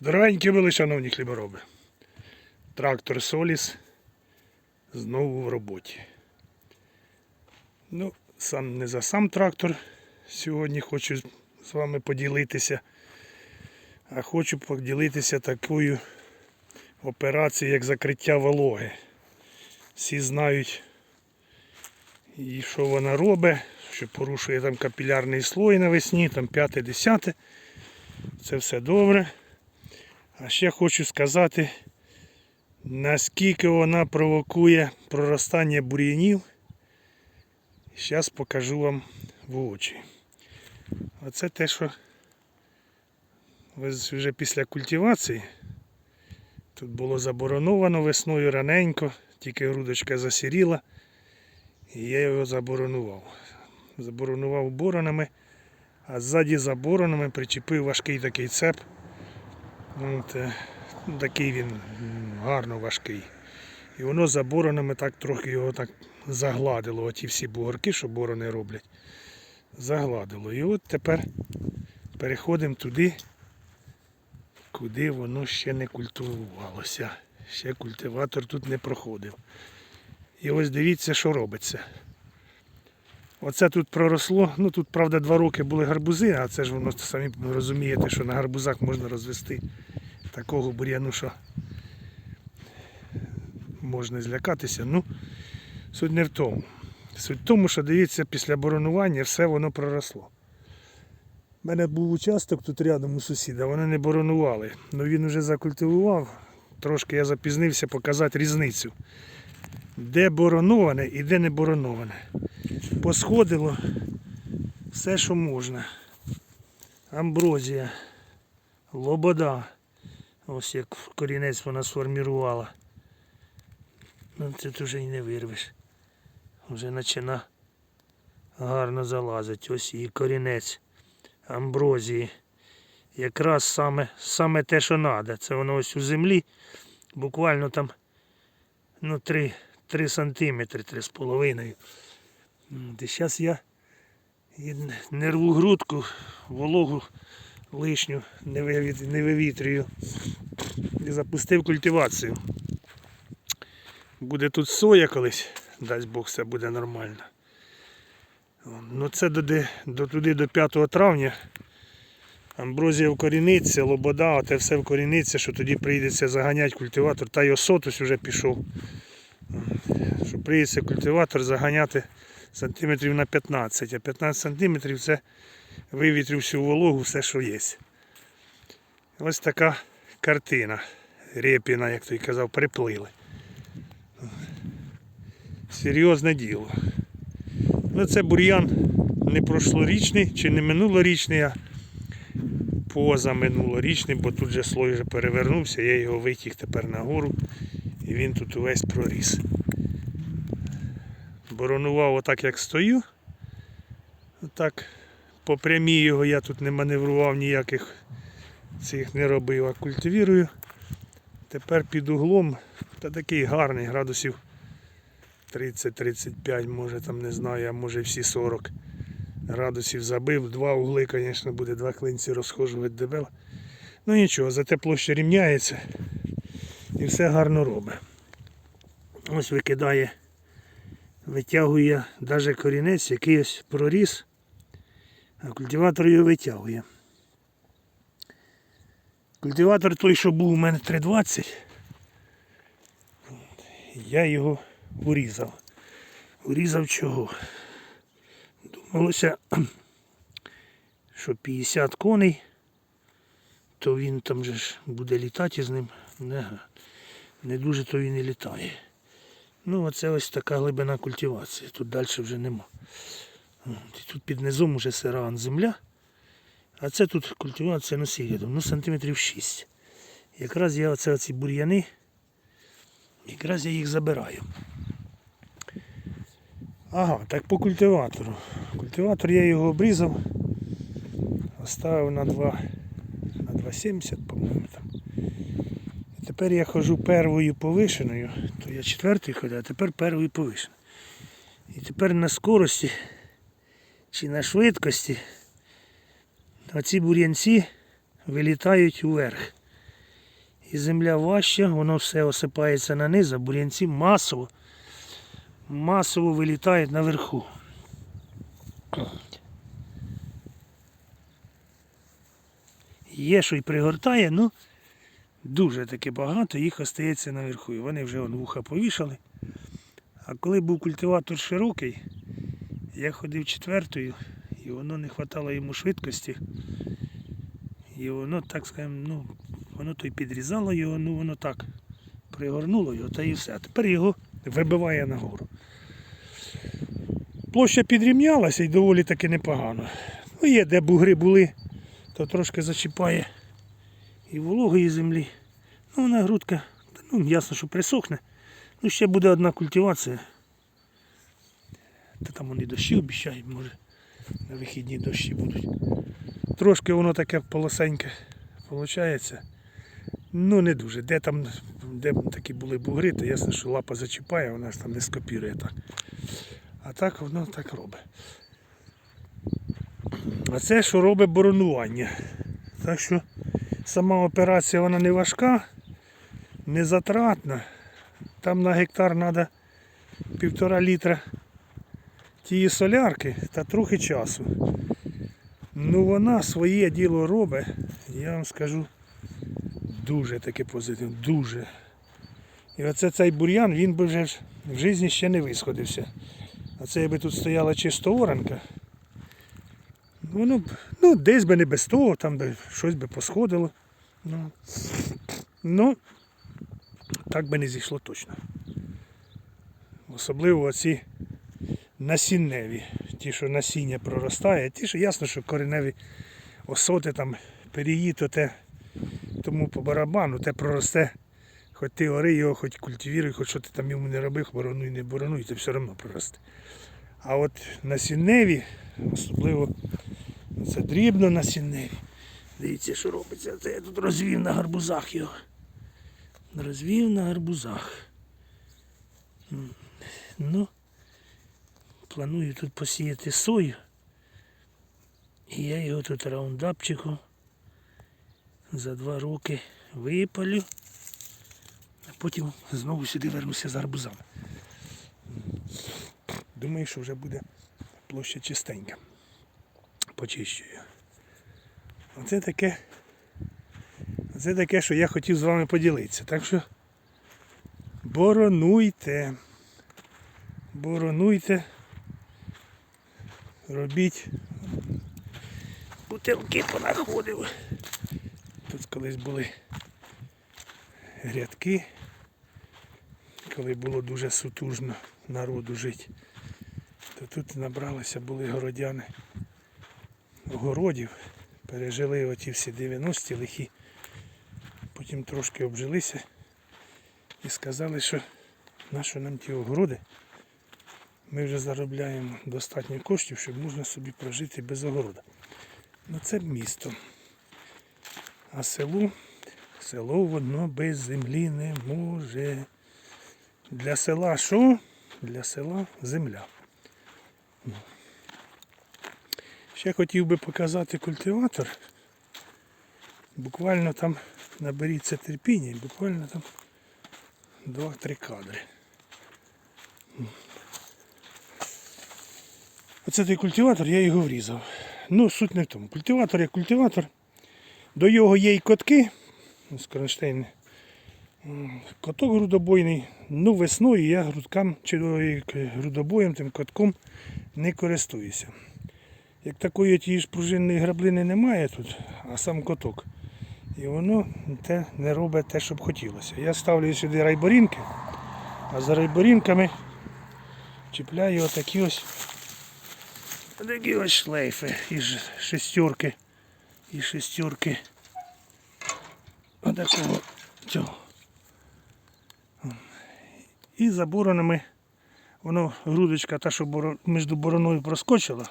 Дорогенькі були, шановні хлібороби. Трактор Соліс знову в роботі. Ну, сам не за сам трактор сьогодні хочу з вами поділитися, а хочу поділитися такою операцією, як закриття вологи. Всі знають, і що вона робить, що порушує там капілярний слой навесні, там 5-10. Це все добре. А ще хочу сказати, наскільки вона провокує проростання бур'янів. Зараз покажу вам в очі. Оце те, що вже після культивації тут було забороновано весною раненько, тільки грудочка засіріла, і я його заборонував. Заборонував боронами, а ззаді за боронами причепив важкий такий цеп. Ну, такий він гарно важкий. І воно за боронами так трохи його так загладило. Оті всі бугорки, що борони роблять. Загладило. І от тепер переходимо туди, куди воно ще не культивувалося. Ще культиватор тут не проходив. І ось дивіться, що робиться. Оце тут проросло. Ну тут, правда, два роки були гарбузи, а це ж воно самі розумієте, що на гарбузах можна розвести такого бур'яну, що можна злякатися. Ну, суть не в тому. Суть в тому, що дивіться, після боронування все воно проросло. У мене був участок тут рядом у сусіда, вони не боронували. Ну він вже закультивував. Трошки я запізнився показати різницю. Де бороноване і де не бороноване. Посходило все, що можна. Амброзія, лобода. Ось як корінець вона сформірувала. Ну це вже й не вирвеш. Вже почина гарно залазить. Ось і корінець амброзії. Якраз саме, саме те, що треба. Це воно ось у землі. Буквально там ну, 3, 3 сантиметри, 3,5. І зараз я і не рву грудку, вологу лишню не, вивіт- вивітрюю. І запустив культивацію. Буде тут соя колись, дасть Бог, все буде нормально. Ну це до, до, туди до 5 травня. Амброзія вкоріниться, лобода, а те все вкоріниться, що тоді прийдеться заганяти культиватор. Та й осотус вже пішов. Що прийдеться культиватор заганяти сантиметрів на 15, а 15 сантиметрів це вивітрив всю вологу, все, що є. Ось така картина. Репіна, як той казав, приплили. Серйозне діло. Ну це бур'ян не прошлорічний чи не минулорічний, а позаминулорічний, бо тут же слой вже перевернувся, я його витяг тепер нагору і він тут увесь проріс. Боронував отак, як стою. Отак по прямій його я тут не маневрував ніяких цих не робив, а культивірую. Тепер під углом та такий гарний градусів 30-35, може там не знаю, а може всі 40 градусів забив. Два угли, звісно, буде два клинці розхожувати дебела. Ну нічого, зате площа рівняється і все гарно робить. Ось викидає, витягує навіть корінець, який ось проріс, а культиватор його витягує. Культиватор той, що був у мене 320, я його урізав. Урізав чого? Думалося, що 50 коней, то він там же ж буде літати з ним. Не, не дуже то він і літає. Ну, оце ось така глибина культивації. Тут далі вже нема. Тут під низом уже сиран земля. А це тут культивація ну ну сантиметрів 6. Якраз я оце оці бур'яни, якраз я їх забираю. Ага, так по культиватору. Культиватор я його обрізав, оставив на 2, на 2,70, по-моєму тепер я хожу первою повишеною, то я четвертою ходив, а тепер первою повишеною. І тепер на скорості чи на швидкості оці бур'янці вилітають уверх. І земля важча, воно все осипається на низ, а бур'янці масово, масово вилітають наверху. Є, що й пригортає, ну дуже таки багато, їх остається наверху. І вони вже вуха повішали. А коли був культиватор широкий, я ходив четвертою, і воно не вистачало йому швидкості. І воно, так скажемо, ну, воно то й підрізало його, ну воно так пригорнуло його, та і все. А тепер його вибиває нагору. Площа підрівнялася і доволі таки непогано. Ну, є, де бугри були, то трошки зачіпає і вологої землі. Ну, вона грудка, ну, ясно, що присохне. Ну, ще буде одна культивація. Та там вони дощі обіцяють, може на вихідні дощі будуть. Трошки воно таке полосеньке виходить. Ну не дуже. Де там, де такі були бугри, то ясно, що лапа зачіпає, вона ж там не скопірує так. А так воно так робить. А це що робить боронування. Так що сама операція вона не важка, не затратна. Там на гектар треба півтора літра тієї солярки та трохи часу. Ну вона своє діло робить, я вам скажу, дуже таки позитивно, дуже. І оце цей бур'ян, він би вже в житті ще не висходився. А це якби тут стояла чисто оранка. Воно б, ну, десь би не без того, там би щось би посходило. Ну, ну так би не зійшло точно. Особливо оці насінневі. Ті, що насіння проростає, ті, що ясно, що кореневі осоти там переїд, то те тому по барабану, те проросте. Хоч ти ори його, хоч культивіруй, хоч що ти там йому не робив, боронуй, не боронуй, це все одно проросте. А от насінневі, особливо це дрібно насінневі. Дивіться, що робиться. Це я тут розвів на гарбузах його. Розвів на гарбузах. Ну, планую тут посіяти сою. І я його тут раундапчиком за два роки випалю, а потім знову сюди вернуся з гарбузами. Думаю, що вже буде площа чистенька. Почищую. Оце таке. Оце таке, що я хотів з вами поділитися. Так що боронуйте. Боронуйте. Робіть. Бутилки понаходив. Тут колись були грядки, коли було дуже сутужно народу жити, то тут набралися були городяни огородів, пережили оті всі 90-ті лихі, потім трошки обжилися і сказали, що нащо нам ті огороди, ми вже заробляємо достатньо коштів, щоб можна собі прожити без огорода. Ну це місто. А село, село воно без землі не може. Для села що? Для села земля. Ще хотів би показати культиватор. Буквально там наберіться терпіння буквально там 2-3 кадри. Оце той культиватор, я його врізав. Ну, суть не в тому. Культиватор як культиватор. До його є й котки. Ось кронштейн. Коток грудобойний. Ну, весною я грудкам чи грудобоєм, тим котком не користуюся. Як такої тієї ж пружинної граблини немає тут, а сам коток. І воно те не робить те, що б хотілося. Я ставлю сюди райборінки, а за райборінками чіпляю отакі ось такі ось шлейфи із шестерки. І шестерки отакого цього. І за боронами воно грудочка та, що між бороною проскочила,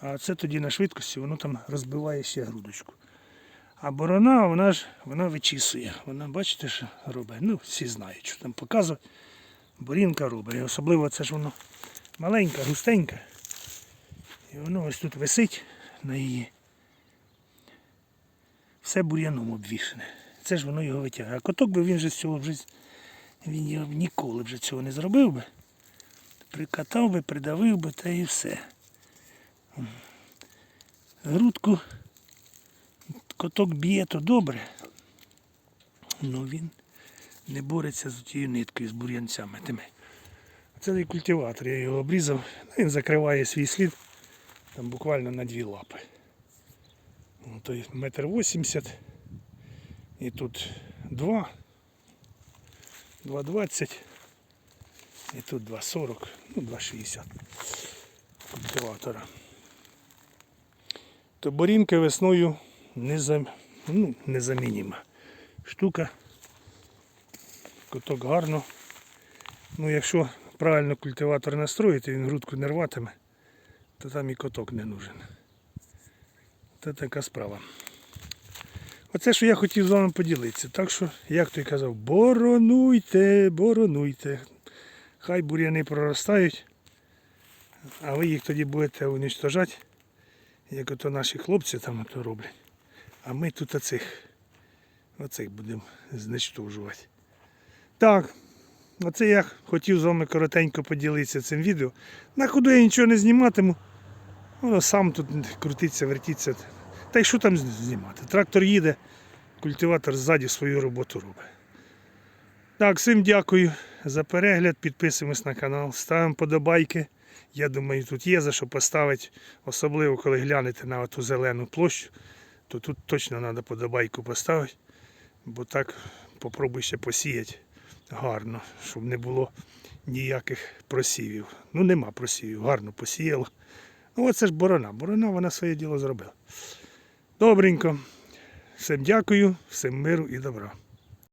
а це тоді на швидкості воно там розбиває ще грудочку. А борона, вона ж вона вичісує. Вона, бачите, що робить. Ну, всі знають, що там показує. Борінка робить. І особливо це ж воно маленька, густенька. І воно ось тут висить на її. Все бур'яном обвішане. Оце ж воно його витягає. А коток би він же з цього вже він ніколи вже цього не зробив би. Прикатав би, придавив би та і все. Грудку коток б'є, то добре. але він не бореться з тією ниткою, з бур'янцями тими. Це культиватор, я його обрізав. Ну, Він закриває свій слід там буквально на дві лапи. Ну, метр вісімдесят. І тут два. 2,20. І тут 2,40, ну 2,60 культиватора. То борінка весною незам... ну, незамініма штука. Коток гарно. Ну, якщо правильно культиватор настроїти, він грудку не рватиме, то там і коток не нужен. Це така справа. Оце, що я хотів з вами поділитися. Так що, як той казав, боронуйте, боронуйте. Хай бур'яни проростають, а ви їх тоді будете уничтожати, як ото наші хлопці там ото роблять. А ми тут оцих, оцих будемо знищувати. Так, оце я хотів з вами коротенько поділитися цим відео. На ходу я нічого не зніматиму. Воно сам тут крутиться, вертиться. Та й що там знімати? Трактор їде, культиватор ззаді свою роботу робить. Так, всім дякую за перегляд. Підписуємось на канал, ставимо подобайки. Я думаю, тут є за що поставити, особливо коли глянете на ту зелену площу, то тут точно треба подобайку поставити, бо так попробуй ще посіяти гарно, щоб не було ніяких просівів. Ну нема просівів, гарно посіяло. Ну оце ж борона. Борона вона своє діло зробила. Добренько. Всім дякую, всім миру і добра.